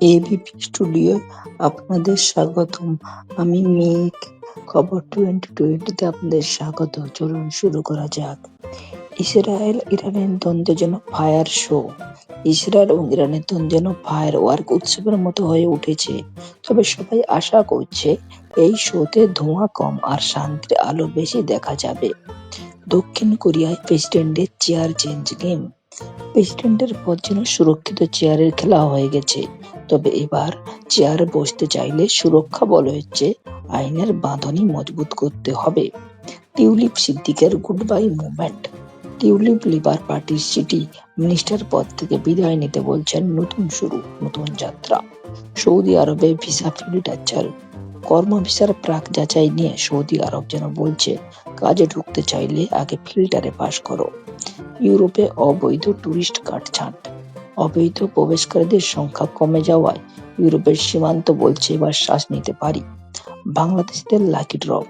ABP studio আপনাদের স্বাগতম। আমি মেঘ। খবর টোয়েন্টি টোয়েন্টিতে আপনাদের স্বাগত। চলুন শুরু করা যাক। ইসরায়েল, ইরানের দ্বন্দ্ব যেন ফায়ার শো। ইসরায়েল এবং ইরানের দ্বন্দ্ব যেন ফায়ার ওয়ার্ক উৎসবের মতো হয়ে উঠেছে। তবে সবাই আশা করছে এই শোতে ধোঁয়া কম আর শান্তির আলো বেশি দেখা যাবে। দক্ষিণ কোরিয়ায় প্রেসিডেন্টের চেয়ার চেঞ্জ গেম। প্রেসিডেন্টের পদ যেন সুরক্ষিত চেয়ারের খেলা হয়ে গেছে। তবে এবার চেয়ার বসতে চাইলে সুরক্ষা বল হচ্ছে আইনের বাঁধনি মজবুত করতে হবে। টিউলিপ সিদ্দিকের গুড বাই মুভমেন্ট। টিউলিপ লিবার পার্টির সিটি মিনিস্টার পদ থেকে বিদায় নিতে বলছেন নতুন শুরু, নতুন যাত্রা। সৌদি আরবে ভিসা ফিল্টার কর্ম ভিসার প্রাক যাচাই নিয়ে সৌদি আরব যেন বলছে, কাজে ঢুকতে চাইলে আগে ফিল্টারে পাশ করো। ইউরোপে অবৈধ টুরিস্ট ছাঁট। অবৈধ প্রবেশকারীদের সংখ্যা কমে যাওয়ায় ইউরোপের সীমান্ত বলছে এবার শ্বাস নিতে পারি। বাংলাদেশিদের লাকি ড্র।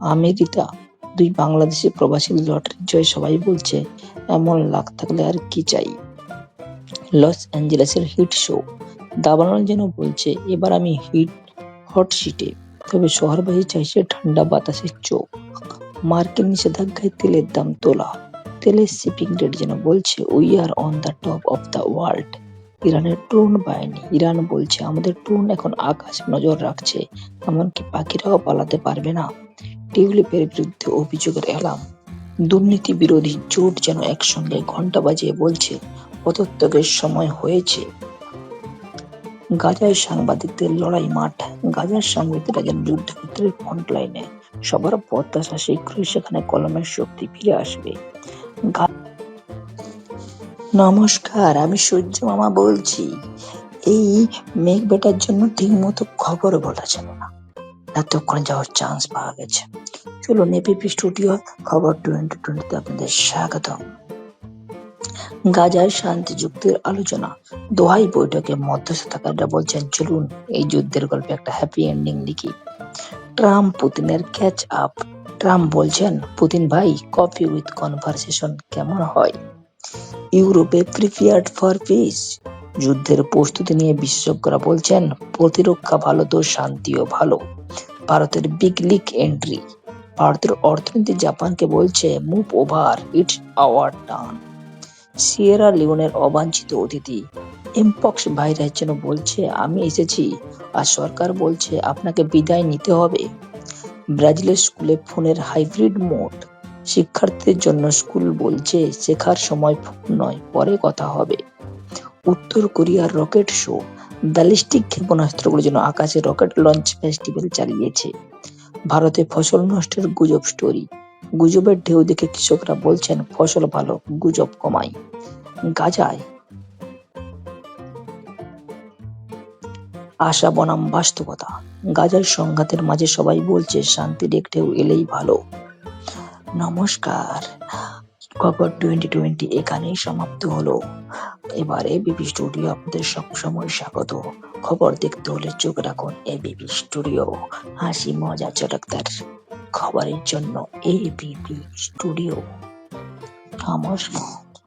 আমেরিকা, দুই বাংলাদেশি প্রবাসী লটারির জয় সবাই বলছে, এমন লাখ থাকলে আর কি চাই? লস অ্যাঞ্জেলেসের হিট শো। দাবানল যেন বলছে, এবার আমি হিট, হট সিটে। তবে শহরবাসী চাইছে ঠান্ডা বাতাসের চোখ। মার্কিন নিষেধাজ্ঞায় তেলের দাম তোলা। তেলের শিপিং রেট যেন বলছে we are on the top of the world ইরানের ড্রোন বাহিনী, ইরান বলছে, আমাদের ড্রোন এখন আকাশে নজর রাখছে। এমনকি পাখিরাও পালাতে পারবে না। টিউলিপের বিরুদ্ধে অভিযোগের এলাম। দুর্নীতি বিরোধী জোট যেন একসঙ্গে ঘণ্টা বাজিয়ে বলছে, পদত্যাগের সময় হয়েছে। গাজায় সাংবাদিকদের লড়াই মাঠ। গাজার সাংবাদিকরা যেন যুদ্ধক্ষেত্রের ফ্রন্ট লাইনে সবার প্রত্যাশা শীঘ্রই সেখানে কলমের শক্তি ফিরে আসবে। নমস্কার, আমি সূর্য মামা বলছি। এই মেঘ বেটার জন্য ঠিক মতো খবর বলা যাবে না। এতক্ষণ যাওয়ার চান্স পাওয়া গেছে। চলুন এপিপি স্টুডিও খবর টোয়েন্টি টোয়েন্টিতে আপনাদের স্বাগতম। গাজার শান্তি যুক্তির আলোচনা। দোহাই বৈঠকে মধ্যস্থতাকারীরা বলছেন, চলুন, এই যুদ্ধের গল্পে একটা হ্যাপি এন্ডিং লিখি। ট্রাম্প পুতিনের ক্যাচ আপ ট্রাম্প বলছেন, পুতিন ভাই কফি উইথ কনভারসেশন কেমন হয়? ইউরোপে প্রিপেয়ার্ড ফর পিস যুদ্ধের প্রস্তুতি নিয়ে বিশেষজ্ঞরা বলছেন, প্রতিরক্ষা ভালো তো, শান্তিও ভালো। ভারতের বিগ লিক এন্ট্রি ভারতের অর্থনীতি জাপানকে বলছে move over it's our turn Sierra লিওনের অবাঞ্ছিত অতিথি। এমপক্স ভাইরাস যেন বলছে, আমি এসেছি আর সরকার বলছে আপনাকে বিদায় নিতে হবে। ব্রাজিলের স্কুলে ফোনের হাইব্রিড মোড। শিক্ষার্থীদের জন্য স্কুল বলছে, শেখার সময় ফোন নয়, পরে কথা হবে। উত্তর কোরিয়ার রকেট শো। ব্যালিস্টিক ক্ষেপণাস্ত্রগুলোর জন্য আকাশে রকেট লঞ্চ ফেস্টিভ্যাল চালিয়েছে। ভারতে ফসল নষ্টের গুজব স্টোরি। গুজবের ঢেউ দেখে কৃষকরা বলছেন, ফসল ভালো, গুজব কমাই। গাজায় আশা বনাম বাস্তবতা। গাজার সংঘাতের মাঝে সবাই বলছে, শান্তির একটেও এলেই ভালো। নমস্কার। খবর টোয়েন্টি টোয়েন্টি এখানেই সমাপ্ত হলো। এবারে বিপি স্টুডিও আপনাদের সবসময় স্বাগত। খবর দেখতে হলে চোখ রাখুন এবিপি স্টুডিও। হাসি, মজা চটকদার খবরের জন্য এবিপি স্টুডিও নমস্কার।